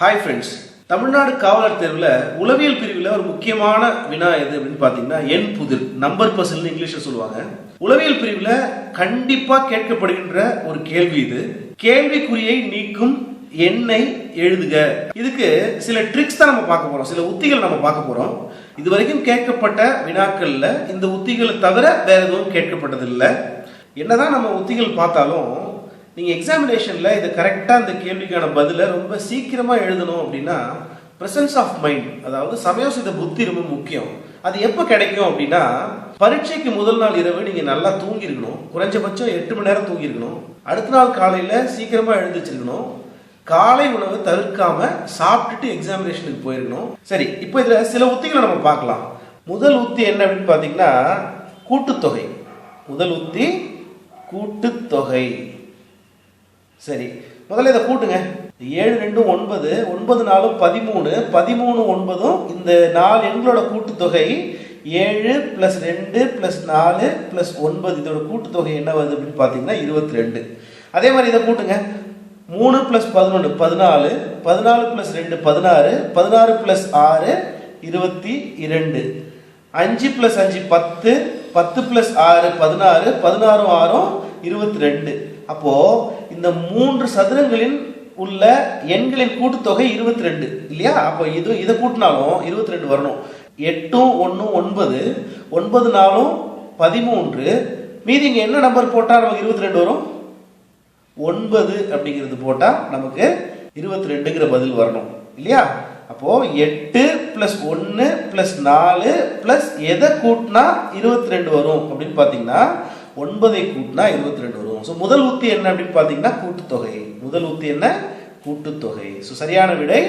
Hi friends Tamil Nadu காவலர் தேர்வில் உளவியல் பிரிவில் ஒரு முக்கியமான வினா எது அப்படின்னு பார்த்தீங்கன்னா எண் புதிர் நம்பர் பர்சன் இங்கிலீஷில் சொல்லுவாங்க. உளவியல் பிரிவில் கண்டிப்பாக கேட்கப்படுகின்ற ஒரு கேள்வி இது. கேள்விக்குறியை நீக்கும் எண்ணை எழுதுக. இதுக்கு சில ட்ரிக்ஸ் தான் நம்ம பார்க்க போகிறோம் சில உத்திகள் நம்ம பார்க்க போகிறோம் இது வரைக்கும் கேட்கப்பட்ட வினாக்களில் இந்த உத்திகளை தவிர வேற எதுவும் கேட்கப்பட்டதில்லை. என்னதான் நம்ம உத்திகள் பார்த்தாலும் நீங்கள் எக்ஸாமினேஷனில் இது கரெக்டாக அந்த கேள்விக்கான பதிலை ரொம்ப சீக்கிரமாக எழுதணும் அப்படின்னா ப்ரெசன்ஸ் ஆஃப் மைண்ட் அதாவது சமயோசித புத்தி ரொம்ப முக்கியம். அது எப்போ கிடைக்கும் அப்படின்னா பரீட்சைக்கு முதல் நாள் இரவு நீங்கள் நல்லா தூங்கியிருக்கணும் குறைஞ்சபட்சம் எட்டு மணி நேரம் தூங்கியிருக்கணும் அடுத்த நாள் காலையில் சீக்கிரமாக எழுந்திருச்சிருக்கணும் காலை உணவு தவிர்க்காம சாப்பிட்டுட்டு எக்ஸாமினேஷனுக்கு போயிருக்கணும். சரி இப்போ இதில் சில உத்திகளை நம்ம பார்க்கலாம். முதல் உத்தி என்ன அப்படின்னு பார்த்தீங்கன்னா கூட்டுத்தொகை. முதல் உத்தி கூட்டுத்தொகை. சரி முதல்ல இதை கூட்டுங்க. ஏழு ரெண்டும் ஒன்பது ஒன்பது நாலும் பதிமூணு பதிமூணு ஒன்பதும் இந்த நாலு எண்களோட கூட்டுத்தொகை ஏழு ப்ளஸ் ரெண்டு ப்ளஸ் நாலு ப்ளஸ் ஒன்பது. இதோட கூட்டுத்தொகை என்ன வருது அப்படின்னு பார்த்தீங்கன்னா இருபத்தி ரெண்டு அதே மாதிரி இதை கூட்டுங்க. மூணு ப்ளஸ் பதினொன்று பதினாலு. பதினாலு ப்ளஸ் ரெண்டு பதினாறு. பதினாறு ப்ளஸ் ஆறு இருபத்தி இரண்டு அஞ்சு ப்ளஸ் அஞ்சு பத்து. பத்து ப்ளஸ் ஆறு பதினாறு. பதினாறும் ஆறும் இருபத்தி ரெண்டு அப்போது இந்த மூன்று சதுரங்களின் உள்ள எண்களின் கூட்டுத்தொகை இருபத்தி ரெண்டு இல்லையா? அப்போ இது இதை கூட்டினாலும் இருபத்தி ரெண்டு வரணும். எட்டும் ஒன்றும் ஒன்பது ஒன்பது நாளும் பதிமூன்று. மீதி இங்கே என்ன நம்பர் போட்டால் நமக்கு இருபத்தி ரெண்டு வரும்? ஒன்பது அப்படிங்கிறது போட்டால் நமக்கு இருபத்தி ரெண்டுங்கிற பதில் வரணும் இல்லையா? அப்போ எட்டு பிளஸ் ஒன்று பிளஸ் நாலு பிளஸ் எதை கூட்டினா இருபத்தி ரெண்டு வரும் அப்படின்னு பார்த்தீங்கன்னா ஒன்பதை கூட்டினா இருபத்தி ரெண்டு வரும். ஸோ முதல் உத்தி என்ன அப்படின்னு பார்த்தீங்கன்னா கூட்டுத்தொகை. முதல் உத்தி என்ன? கூட்டுத்தொகை. ஸோ சரியான விடை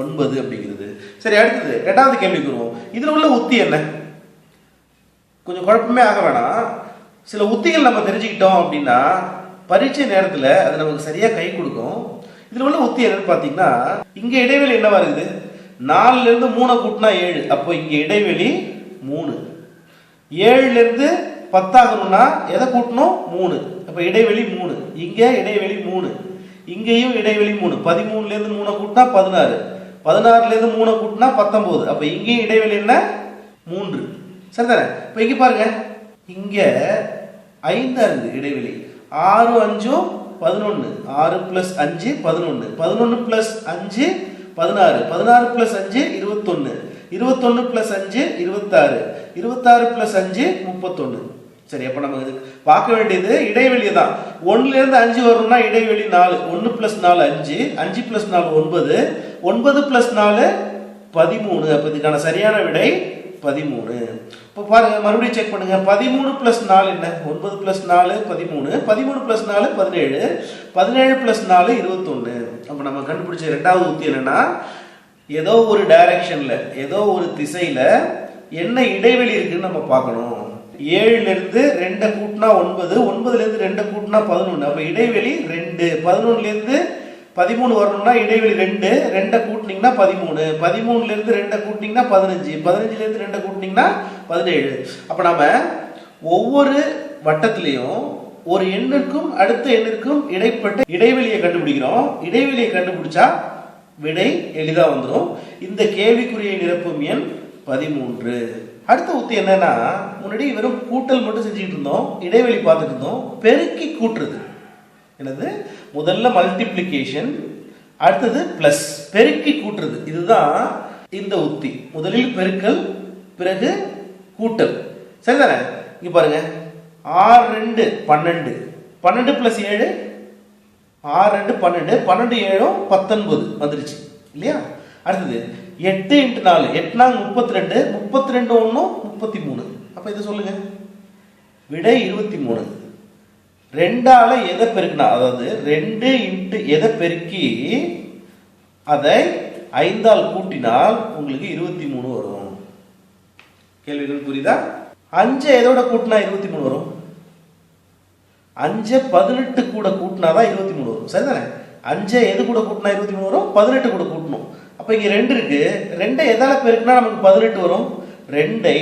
ஒன்பது அப்படிங்கிறது. சரி அடுத்தது ரெண்டாவது கேள்விக்கு வருவோம். இதில் உள்ள உத்தி என்ன? கொஞ்சம் குழப்பமே ஆக வேணாம். சில உத்திகள் நம்ம தெரிஞ்சுக்கிட்டோம் அப்படின்னா பரீட்சை நேரத்தில் அது நமக்கு சரியாக கை கொடுக்கும். இதில் உள்ள உத்தி என்னன்னு பார்த்தீங்கன்னா இங்கே இடைவெளி என்னவா இருக்குது? நாலுலேருந்து மூணை கூட்டினா ஏழு. அப்போ இங்கே இடைவெளி மூணு. ஏழுலேருந்து பத்தாகணும்னா எதை கூட்டணும்? மூணு. அப்போ இடைவெளி மூணு. இங்கே இடைவெளி மூணு. இங்கேயும் இடைவெளி மூணு. பதிமூணுலேருந்து மூணை கூட்டினா பதினாறு. பதினாறுலேருந்து மூணை கூட்டினா பத்தொம்போது. அப்போ இங்கேயும் இடைவெளி என்ன? மூன்று. சரிதானே? இப்போ இங்கே பாருங்க. இங்கே ஐந்தா இருக்குது இடைவெளி. ஆறு அஞ்சும் பதினொன்று ஆறு ப்ளஸ் அஞ்சு பதினொன்று பதினொன்று ப்ளஸ் அஞ்சு பதினாறு. பதினாறு ப்ளஸ் அஞ்சு இருபத்தொன்று இருபத்தொன்று ப்ளஸ் அஞ்சு இருபத்தாறு. இருபத்தாறு ப்ளஸ் அஞ்சு முப்பத்தொன்று சரி அப்போ நம்ம இது பார்க்க வேண்டியது இடைவெளி தான். ஒன்றுலேருந்து அஞ்சு வரும்னா இடைவெளி நாலு. ஒன்று ப்ளஸ் நாலு அஞ்சு. அஞ்சு ப்ளஸ் நாலு ஒன்பது. ஒன்பது ப்ளஸ் நாலு பதிமூணு. அப்போ இதுக்கான சரியான விடை பதிமூணு. இப்போ பாருங்க மறுபடியும் செக் பண்ணுங்க. பதிமூணு ப்ளஸ் நாலு என்ன? ஒன்பது ப்ளஸ் நாலு பதிமூணு. பதிமூணு ப்ளஸ் நாலு பதினேழு. பதினேழு ப்ளஸ் நாலு இருபத்தொன்று அப்போ நம்ம கண்டுபிடிச்ச ரெண்டாவது உத்தி என்னன்னா ஏதோ ஒரு டைரக்ஷனில் ஏதோ ஒரு திசையில் என்ன இடைவெளி இருக்குன்னு நம்ம பார்க்கணும். ஏழுலேருந்து ரெண்டை கூட்டினா ஒன்பது ஒன்பதுலேருந்து ரெண்டை கூட்டினா பதினொன்று அப்போ இடைவெளி ரெண்டு. பதினொன்றுலேருந்து பதிமூணு வரணும்னா இடைவெளி ரெண்டு. ரெண்டை கூட்டினீங்கன்னா பதிமூணு. பதிமூணுலேருந்து ரெண்டை கூட்டினீங்கன்னா பதினஞ்சு. பதினஞ்சுலேருந்து ரெண்டை கூட்டினீங்கன்னா பதினேழு. அப்போ நம்ம ஒவ்வொரு வட்டத்துலேயும் ஒரு எண்ணிற்கும் அடுத்த எண்ணிற்கும் இடைப்பட்ட இடைவெளியை கண்டுபிடிக்கிறோம். இடைவெளியை கண்டுபிடிச்சா விடை எளிதாக வந்துடும் இந்த கேள்விக்குரிய நிரப்பும் எண் பதிமூன்று. அடுத்த உத்தி என்னன்னா முன்னாடி வெறும் கூட்டல் மட்டும் செஞ்சுக்கிட்டு இருந்தோம். இடைவெளி பார்த்துட்டு இருந்தோம். பெருக்கி கூட்டுறது. என்னது? முதல்ல மல்டிப்ளிகேஷன் அடுத்தது பிளஸ் பெருக்கி கூட்டுறது. இதுதான் இந்த உத்தி. முதலில் பெருக்கல் பிறகு கூட்டல். சரிதானே? இங்க பாருங்க. ஆறு ரெண்டு பன்னெண்டு. பன்னெண்டு பிளஸ் ஏழு? ஆறு ரெண்டு பன்னெண்டு. பன்னெண்டு ஏழும் பத்தொன்பது. வந்துருச்சு. இல்லையா? அடுத்தது எட்டு இன்ட்டு நாலு. எட்டுனா முப்பத்தி ரெண்டு முப்பத்தி ரெண்டு ஒன்றும் முப்பத்தி மூணு அப்போ இதை சொல்லுங்க. விடை இருபத்தி மூணு ரெண்டால எதை பெருக்கினா அதாவது ரெண்டு இன்ட்டு எதை பெருக்கி அதை ஐந்தால் கூட்டினால் உங்களுக்கு இருபத்தி மூணு வரும். கேள்விகள் புரியுதா? அஞ்சு எதோட கூட்டினா இருபத்தி மூணு வரும்? அஞ்சு பதினெட்டு கூட கூட்டினா தான் இருபத்தி மூணு வரும். சரிதானே? அஞ்சு எது கூட கூட்டினா இருபத்தி மூணு வரும்? பதினெட்டு கூட கூட்டணும். அப்போ இங்கே ரெண்டு இருக்கு. ரெண்டை எதால் பெருக்கினா நமக்கு பதினெட்டு வரும். ரெண்டை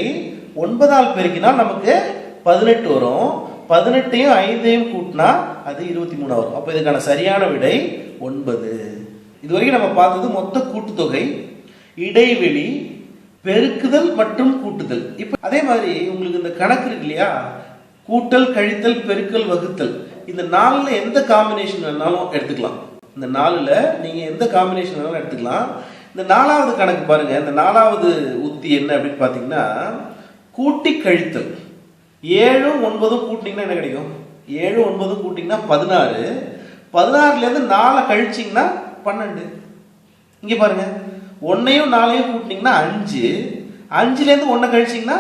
ஒன்பதால் பெருக்கினால் நமக்கு பதினெட்டு வரும். பதினெட்டையும் ஐந்தையும் கூட்டினா அது இருபத்தி மூணு வரும். அப்போ இதுக்கான சரியான விடை ஒன்பது. இதுவரைக்கும் நம்ம பார்த்தது மொத்த கூட்டுத்தொகை இடைவெளி பெருக்குதல் மற்றும் கூட்டுதல். இப்போ அதே மாதிரி உங்களுக்கு இந்த கணக்கு இருக்கு இல்லையா? கூட்டல் கழித்தல் பெருக்கல் வகுத்தல். இந்த நாலில் எந்த காம்பினேஷன் வேணாலும் எடுத்துக்கலாம். இந்த நாலில் நீங்கள் எந்த காம்பினேஷன் வேணாலும் எடுத்துக்கலாம். இந்த நாலாவது கணக்கு பாருங்கள் இந்த நாலாவது உத்தி என்ன அப்படின்னு பார்த்தீங்கன்னா கூட்டி கழித்தல். ஏழும் ஒன்பதும் கூட்டிங்கன்னா என்ன கிடைக்கும்? ஏழு ஒன்பதும் கூட்டிங்கன்னா பதினாறு. பதினாறுலேருந்து நாலை கழிச்சிங்கன்னா பன்னெண்டு. இங்கே பாருங்க. ஒன்றையும் நாலையும் கூட்டினீங்கன்னா அஞ்சு. அஞ்சுலேருந்து ஒன்றை கழிச்சிங்கன்னா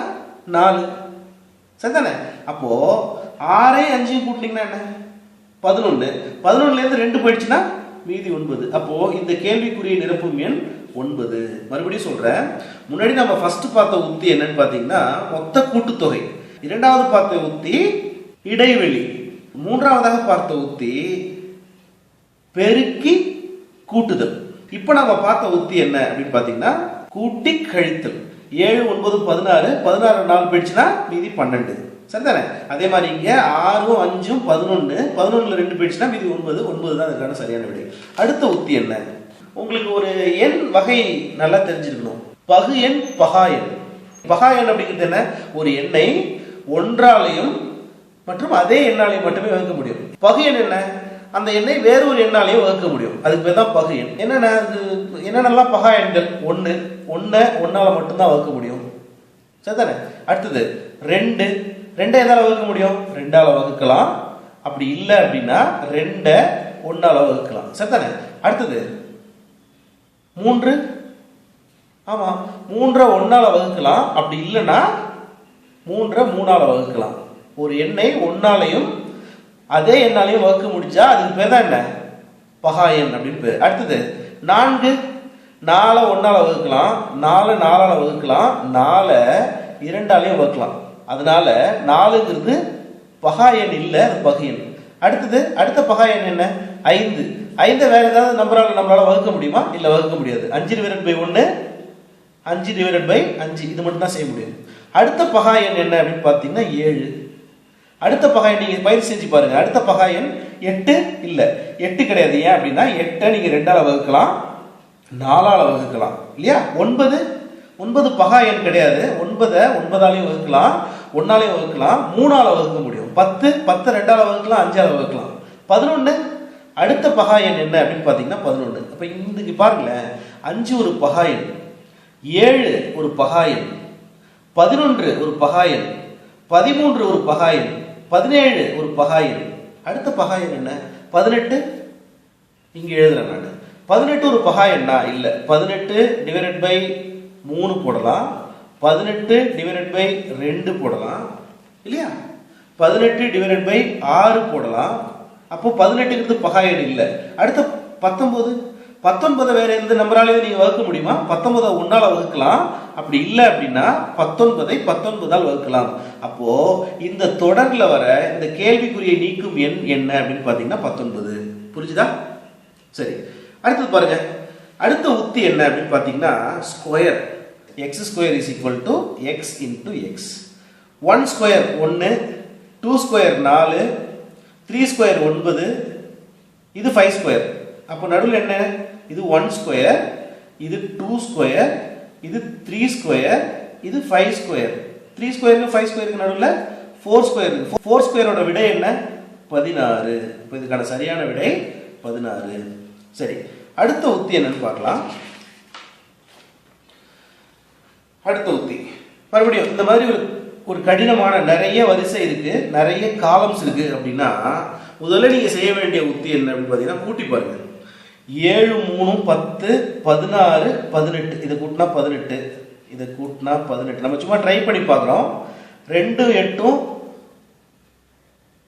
நாலு. சரிதானே? அப்போது ஆறையும் அஞ்சையும் கூட்டினீங்கன்னா என்ன? பதினொன்று பதினொன்றுலேருந்து ரெண்டு போயிடுச்சுன்னா மீதி ஒன்பது. அப்போ இந்த கேள்விக்குரிய நிரப்பும் எண் ஒன்பது. மறுபடியும் சொல்றேன். முன்னாடி நம்ம ஃபர்ஸ்ட் பார்த்த உத்தி என்னன்னு பார்த்தீங்கன்னா மொத்த கூட்டுத்தொகை. இரண்டாவது பார்த்த உத்தி இடைவெளி. மூன்றாவதாக பார்த்த உத்தி பெருக்கி கூட்டுதல். இப்போ நம்ம பார்த்த உத்தி என்ன அப்படின்னு பார்த்தீங்கன்னா கூட்டி கழித்தல். ஏழு ஒன்பது பதினாறு பதினாறு நாள் போயிடுச்சுன்னா மீதி பன்னெண்டு. சரிதானே அதே மாதிரி இங்க ஆறும் அஞ்சும் பதினொன்று பதினொன்னுல ரெண்டு போயிடுச்சுன்னா மீதி ஒன்பது ஒன்பது தான் அதுக்கான சரியான விடை. அடுத்த உத்தி என்ன? உங்களுக்கு ஒரு எண் வகை நல்லா தெரிஞ்சிருக்கணும். பகு எண் பகா எண். பகா எண் அப்படிங்கிறது என்ன? ஒரு எண்ணை ஒன்றாலையும் மற்றும் அதே எண்ணாலையும் மட்டுமே வகுக்க முடியும். பகு எண் என்ன? அந்த எண்ணை வேற ஒரு எண்ணாலையும் வகுக்க முடியும். அதுக்கு பேர் தான் பகு எண். என்னென்ன? அது என்னென்னலாம் பகா எண்கள்? ஒன்று ஒன்றை ஒன்றால் மட்டும்தான் வகுக்க முடியும். சரிதானே அடுத்தது ரெண்டு ரெண்டை எதால் வகுக்க முடியும்? ரெண்டால் வகுக்கலாம். அப்படி இல்லை அப்படின்னா ரெண்டை ஒன்றால் வகுக்கலாம். சரிதானே? அடுத்தது மூன்று. ஆமாம் மூன்றை ஒன்றால் வகுக்கலாம். அப்படி இல்லைன்னா மூன்றை மூணால் வகுக்கலாம். ஒரு எண்ணை ஒன்னாலையும் அதே எண்ணாலையும் வகுக்க முடிச்சா அதுக்கு பேர் தான் என்ன? பகா எண் அப்படின்னு பேர். அடுத்தது நான்கு. நாலை ஒன்றால் வகுக்கலாம். நாலு நாலால் வகுக்கலாம். நாலை இரண்டாலையும் வகுக்கலாம். அதனால நாலுங்கிறது பகா எண் இல்லை அது அடுத்தது அடுத்த பகா எண் என்ன? ஐந்து. ஐந்தை வேற ஏதாவது நம்பரால் நம்மளால வகுக்க முடியுமா? இல்லை வகுக்க முடியாது. அஞ்சு டிவைடட் பை ஒன்று அஞ்சு டிவைடட் பை அஞ்சு. இது மட்டும் தான் செய்ய முடியும். அடுத்த பகா எண் என்ன அப்படின்னு பார்த்தீங்கன்னா ஏழு. அடுத்த பகா எண் நீங்கள் பயிற்சி செஞ்சு பாருங்க. அடுத்த பகா எண் எட்டு இல்லை. எட்டு கிடையாது. ஏன் அப்படின்னா எட்டை நீங்கள் ரெண்டால வகுக்கலாம் நாலால வகுக்கலாம். இல்லையா? ஒன்பது ஒன்பது பகா எண் கிடையாது. ஒன்பதை ஒன்பதாலையும் வகுக்கலாம். ஒன்னாலே வகுக்கலாம் மூணால வகுக்க முடியும். பத்து பத்து ரெண்டால வகுக்கலாம் அஞ்சால வகுக்கலாம். பதினொன்று அடுத்த பகா எண் என்ன அப்படின்னு பார்த்தீங்கன்னா பதினொன்று அப்போ இன்றைக்கு பாருங்களேன். அஞ்சு ஒரு பகா எண் ஏழு ஒரு பகா எண் பதினொன்று ஒரு பகா எண் பதிமூன்று ஒரு பகா எண் பதினேழு ஒரு பகா எண். அடுத்த பகா எண் என்ன? பதினெட்டு. இங்கே எழுதுறேன் நான். பதினெட்டு ஒரு பகா எண்ணா? இல்லை. பதினெட்டு டிவைடட் பை மூணு போடலாம். பதினெட்டு டிவைடட் பை ரெண்டு போடலாம் இல்லையா? பதினெட்டு டிவைடட் பை ஆறு போடலாம். அப்போ பதினெட்டுங்கிறது பகாயடு இல்லை. அடுத்த பத்தொன்பது? பத்தொன்பதை வேற எந்த நம்பராலையும் நீங்கள் வகுக்க முடியுமா? பத்தொன்பதை ஒன்றால் வகுக்கலாம். அப்படி இல்லை அப்படின்னா பத்தொன்பதை பத்தொன்பதால் வகுக்கலாம். அப்போ இந்த தொடரில் வர இந்த கேள்விக்குறியை நீக்கும் எண் என்ன அப்படின்னு பார்த்தீங்கன்னா பத்தொன்பது. புரிஞ்சுதா? சரி. அடுத்தது பாருங்க. அடுத்த உத்தி என்ன அப்படின்னு பார்த்தீங்கன்னா square X square is equal to X into X one square ஒன்று டூ ஸ்கொயர் நாலு த்ரீ ஸ்கொயர் ஒன்பது இது ஃபைவ் ஸ்கொயர் அப்போ நடுவில் என்ன? இது ஒன் ஸ்கொயர் இது டூ ஸ்கொயர் இது த்ரீ ஸ்கொயர் இது ஃபைவ் ஸ்கொயர் த்ரீ ஸ்கொயருக்கு ஃபைவ் ஸ்கொயருக்கு நடுவில் ஃபோர் ஸ்கொயர் ஃபோர் ஸ்கொயரோட விடை என்ன? பதினாறு. இப்போ இதுக்கான சரியான விடை பதினாறு. சரி அடுத்த உத்தி என்னன்னு பார்க்கலாம். அடுத்த உத்தி. மறுபடியும் இந்த மாதிரி ஒரு ஒரு கடினமான நிறைய வரிசை இருக்கு. நிறைய காலம்ஸ் இருக்கு அப்படின்னா முதல்ல நீங்க செய்ய வேண்டிய உத்தி என்ன அப்படின்னு பார்த்தீங்கன்னா கூட்டி பாருங்க. ஏழு மூணு பத்து பதினாறு பதினெட்டு. இதை கூட்டினா பதினெட்டு. இதை கூட்டினா பதினெட்டு. நம்ம சும்மா ட்ரை பண்ணி பார்க்குறோம். ரெண்டும் எட்டும்.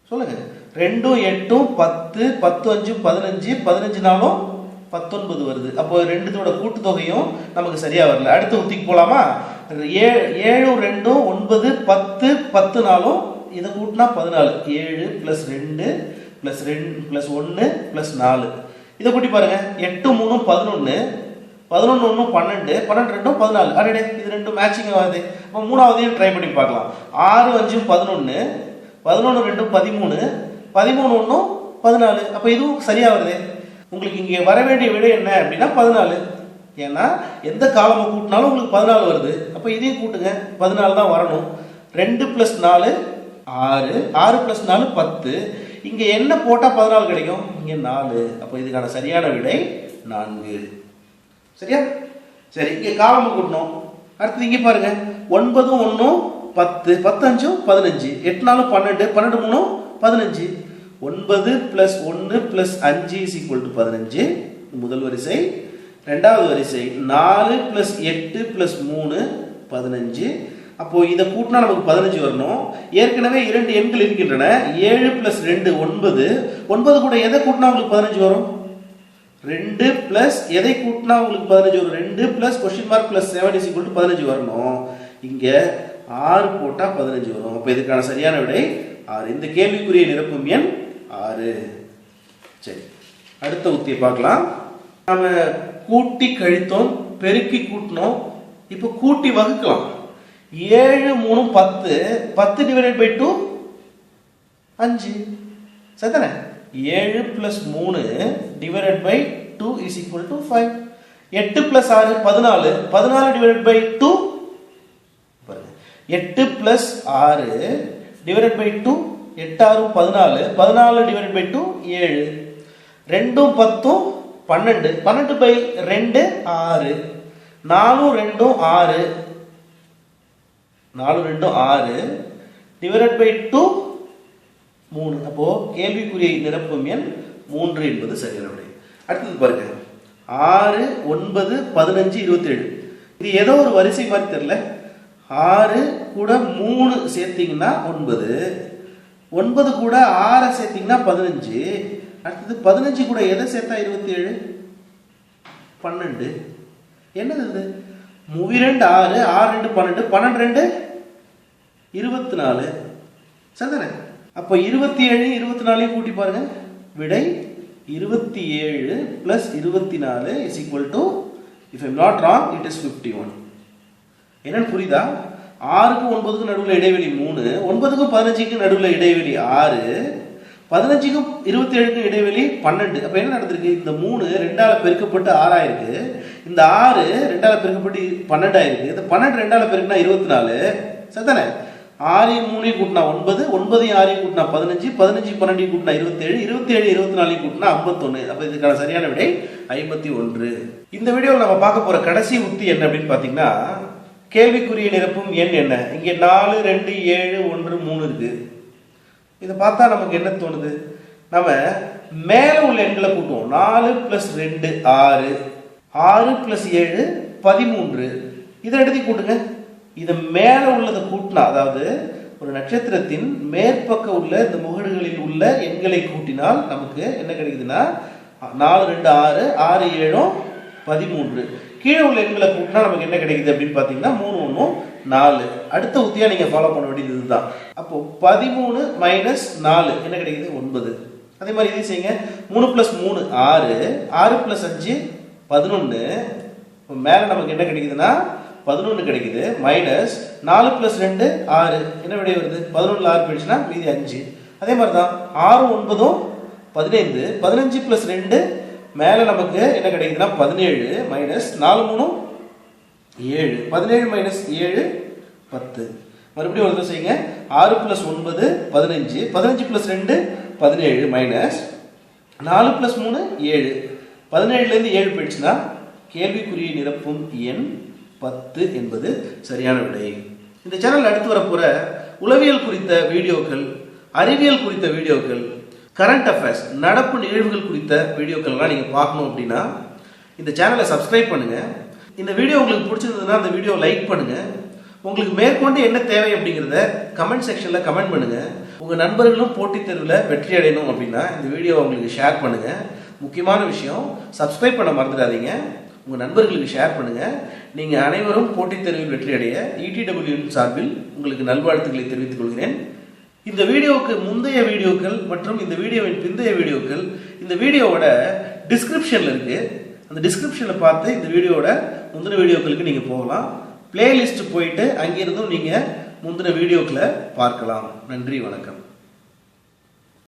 சொல்லுங்க. ரெண்டும் எட்டும் பத்து பத்து அஞ்சு பதினஞ்சு. பதினஞ்சு நாளும் பத்தொன்பது வருது. அப்போ ரெண்டுத்தோட கூட்டுத்தொகையும் நமக்கு சரியா வரல. அடுத்த உத்திக்கு போகலாமா ஏ ஏழு ரெண்டும் ஒன்பது பத்து பத்து நாளும் இதை கூட்டினா பதினாலு. ஏழு ப்ளஸ் ரெண்டு ப்ளஸ் ரெண்டு ப்ளஸ் ஒன்று ப்ளஸ் நாலு. இதை கூட்டி பாருங்க. எட்டு மூணு பதினொன்று பதினொன்று ஒன்றும் பன்னெண்டு பன்னெண்டு ரெண்டும் பதினாலு. அடடே இது ரெண்டும் மேட்சிங் ஆகுது அப்போ மூணாவதையும் ட்ரை பண்ணி பார்க்கலாம். ஆறு அஞ்சும் பதினொன்று பதினொன்று ரெண்டும் பதிமூணு பதிமூணு ஒன்றும் பதினாலு. அப்போ இதுவும் சரியாக வருது. உங்களுக்கு இங்கே வர வேண்டிய விடை என்ன அப்படின்னா பதினாலு. ஏன்னா எந்த காலமை கூட்டினாலும் உங்களுக்கு பதினாலு வருது. அப்போ இதையும் கூட்டுங்க. பதினாலு தான் வரணும். ரெண்டு ப்ளஸ் நாலு ஆறு. ஆறு ப்ளஸ் நாலு பத்து. இங்கே என்ன போட்டால் பதினாலு கிடைக்கும்? இங்கே நாலு. அப்போ இதுக்கான சரியான விடை நான்கு. சரியா? சரி இங்கே காலமை கூட்டணும். அடுத்தது இங்கே பாருங்க. ஒன்பதும் ஒன்றும் பத்து. பத்தஞ்சும் பதினஞ்சு. எட்டு நாளும் பன்னெண்டு. பன்னெண்டு மூணும் பதினஞ்சு. ஒன்பது ப்ளஸ் ஒன்று ப்ளஸ் அஞ்சு இஸ் ஈக்குவல் டு பதினஞ்சு. முதல் வரிசை. ரெண்டாவது வரிசை நாலு ப்ளஸ் எட்டு ப்ளஸ் மூணு பதினஞ்சு. அப்போ இதை கூட்டினா நமக்கு பதினஞ்சு வரணும். ஏற்கனவே இரண்டு எண்கள் இருக்கின்றன. ஏழு ப்ளஸ் ரெண்டு ஒன்பது. ஒன்பது கூட எதை கூட்டினா உங்களுக்கு பதினஞ்சு வரும்? ரெண்டு பிளஸ் எதை கூட்டினா உங்களுக்கு பதினஞ்சு வரும்? ரெண்டு plus question mark plus seven is equal to பதினஞ்சு வரணும். இங்கே ஆறு போட்டால் பதினஞ்சு வரும். அப்போ இதுக்கான சரியான விடை ஆறு. இந்த கேள்விக்குரிய நிரப்பும் எண் ஆறு. சரி. அடுத்த உத்தியை பார்க்கலாம். நாம கூட்டி கழித்தோம் பெருக்கி கூட்டினோம். இப்போ கூட்டி வகுக்கலாம். ஏழு மூணு பத்து. பத்து டிவைடட் பை டூ அஞ்சு. சரிதானே? ஏழு பிளஸ் மூணு divided by two is equal to five எட்டு பிளஸ் ஆறு பதினாலு. பதினாலு டிவைடட் பை டூ எட்டு பிளஸ் ஆறு டிவைடட் பை டூ எட்டாறும் பதினாலு பதினாலு டிவைட் பை டூ ஏழு. ரெண்டும் பத்தும் பன்னெண்டு. பன்னெண்டு பை ரெண்டு ஆறு. நாலும் ரெண்டும் ஆறு. நாலு ரெண்டும் ஆறு. டிவைட் பை டூ மூணு. அப்போ கேள்விக்குரிய நிரப்பும் எண் மூன்று என்பது சரியான விடை அடுத்தது பாருங்க. ஆறு ஒன்பது பதினஞ்சு இருபத்தேழு. இது ஏதோ ஒரு வரிசை மாதிரி தெரியல. ஆறு கூட மூணு சேர்த்தீங்கன்னா ஒன்பது. ஒன்பது கூட ஆறை சேர்த்தீங்கன்னா பதினஞ்சு. அடுத்தது பதினஞ்சு கூட எதை சேர்த்தா இருபத்தி ஏழு பன்னெண்டு. என்னது இது? மூவி ரெண்டு ஆறு ஆறு ரெண்டு பன்னெண்டு. பன்னெண்டு ரெண்டு? இருபத்தி நாலு சரிதானே? அப்போ இருபத்தி ஏழு இருபத்தி நாலையும் கூட்டி பாருங்க. விடை இருபத்தி ஏழு பிளஸ் இருபத்தி நாலு is equal to if I'm not wrong it is fifty one என்னன்னு புரியுதா? ஆறுக்கும் ஒன்பதுக்கும் நடுவில் இடைவெளி மூணு ஒன்பதுக்கும் பதினஞ்சுக்கும் நடுவில் இடைவெளி ஆறு பதினஞ்சுக்கும் இருபத்தி ஏழுக்கும் இடைவெளி பன்னெண்டு. அப்போ என்ன நடந்திருக்கு? இந்த மூணு ரெண்டால் பெருக்கப்பட்டு ஆறாயிருக்கு இந்த ஆறு ரெண்டால் பெருக்கப்பட்டு பன்னெண்டாயிருக்கு இந்த பன்னெண்டு ரெண்டால் பெருக்குனா இருபத்தி நாலு சரிதானே? ஆறையும் மூணையும் கூட்டினா ஒன்பது ஒன்பதையும் ஆறையும் கூட்டினா பதினஞ்சு பதினஞ்சு பன்னெண்டையும் கூட்டினா இருபத்தேழு இருபத்தேழு இருபத்தி நாலையும் கூட்டினா ஐம்பத்தொன்று அப்போ இதுக்கான சரியான விடை ஐம்பத்தி ஒன்று. இந்த வீடியோவில் நம்ம பார்க்க போகிற கடைசி உத்தி என்ன அப்படின்னு பார்த்தீங்கன்னா கேள்விக்குரிய நிரப்பும் எண் என்ன? இங்கே நாலு ரெண்டு ஏழு ஒன்று மூணு இருக்கு. இதை பார்த்தா நமக்கு என்ன தோணுது? நம்ம மேலே உள்ள எண்களை கூட்டுவோம். நாலு ப்ளஸ் ரெண்டு ஆறு. ஆறு ப்ளஸ் ஏழு பதிமூன்று. இதை எடுத்து கூட்டுங்க. இதை மேலே உள்ளதை கூட்டினா அதாவது ஒரு நட்சத்திரத்தின் மேற்பக்க உள்ள இந்த முகடுகளில் உள்ள எண்களை கூட்டினால் நமக்கு என்ன கிடைக்குதுன்னா நாலு ரெண்டு ஆறு ஆறு ஏழும் பதிமூன்று. கீழே உள்ள எண்களை கூட்டினா நமக்கு என்ன கிடைக்குது அப்படின்னு பார்த்தீங்கன்னா மூணு ஒன்றும் நாலு. அடுத்த உத்தியாக நீங்கள் ஃபாலோ பண்ண வேண்டியது இதுதான். அப்போ பதிமூணு மைனஸ் நாலு. என்ன கிடைக்குது? ஒன்பது. அதே மாதிரி இதையும் செய்யுங்க. மூணு ப்ளஸ் மூணு ஆறு. ஆறு ப்ளஸ் அஞ்சு பதினொன்று மேலே நமக்கு என்ன கிடைக்குதுன்னா பதினொன்று கிடைக்குது. மைனஸ் நாலு ப்ளஸ் ரெண்டு ஆறு. என்ன விடைய வருது? பதினொன்றில் ஆறு போயிடுச்சுன்னா மீதி அஞ்சு. அதே மாதிரி தான் ஆறு ஒன்பதும் பதினைந்து. பதினஞ்சு ப்ளஸ் ரெண்டு மேலே நமக்கு என்ன கிடைக்குதுன்னா பதினேழு மைனஸ் நாலு மூணு ஏழு. பதினேழு மைனஸ் ஏழு பத்து. மறுபடியும் ஒரு தடவை செய்யுங்க. ஆறு ப்ளஸ் ஒன்பது பதினஞ்சு. பதினஞ்சு ப்ளஸ் ரெண்டு பதினேழு மைனஸ் நாலு ப்ளஸ் மூணு ஏழு. பதினேழுலேருந்து ஏழு போயிடுச்சுன்னா கேள்விக்குரிய நிரப்பும் எண் பத்து என்பது சரியான விடை. இந்த சேனல் அடுத்து வரப்போகிற உளவியல் குறித்த வீடியோக்கள் அறிவியல் குறித்த வீடியோக்கள் கரண்ட் அஃபேர்ஸ் நடப்பு நிகழ்வுகள் குறித்த வீடியோக்கள்லாம் நீங்கள் பார்க்கணும் அப்படின்னா இந்த சேனலை சப்ஸ்கிரைப் பண்ணுங்கள் இந்த வீடியோ உங்களுக்கு பிடிச்சிருந்ததுன்னா அந்த வீடியோ லைக் பண்ணுங்கள் உங்களுக்கு மேற்கொண்டு என்ன தேவை அப்படிங்கிறத கமெண்ட் செக்ஷனில் கமெண்ட் பண்ணுங்கள் உங்கள் நண்பர்களும் போட்டித் தேர்வில் வெற்றி அடையணும் அப்படின்னா இந்த வீடியோவை உங்களுக்கு ஷேர் பண்ணுங்கள் முக்கியமான விஷயம் சப்ஸ்கிரைப் பண்ண மறந்துடாதீங்க. உங்கள் நண்பர்களுக்கு ஷேர் பண்ணுங்கள் நீங்கள் அனைவரும் போட்டித் தேர்வில் வெற்றி அடைய இடிடபிள்யூ சார்பில் உங்களுக்கு நல்வாழ்த்துக்களை தெரிவித்துக் கொள்கிறேன். இந்த வீடியோவுக்கு முந்தைய வீடியோக்கள் மற்றும் இந்த வீடியோவின் பிந்தைய வீடியோக்கள் இந்த வீடியோவோட டிஸ்கிரிப்ஷனில் இருக்கு. அந்த டிஸ்கிரிப்ஷனில் பார்த்து இந்த வீடியோவோட முந்தின வீடியோக்களுக்கு நீங்கள் போகலாம். பிளேலிஸ்ட் போயிட்டு அங்கிருந்தும் நீங்கள் முந்தின வீடியோக்களை பார்க்கலாம். நன்றி வணக்கம்.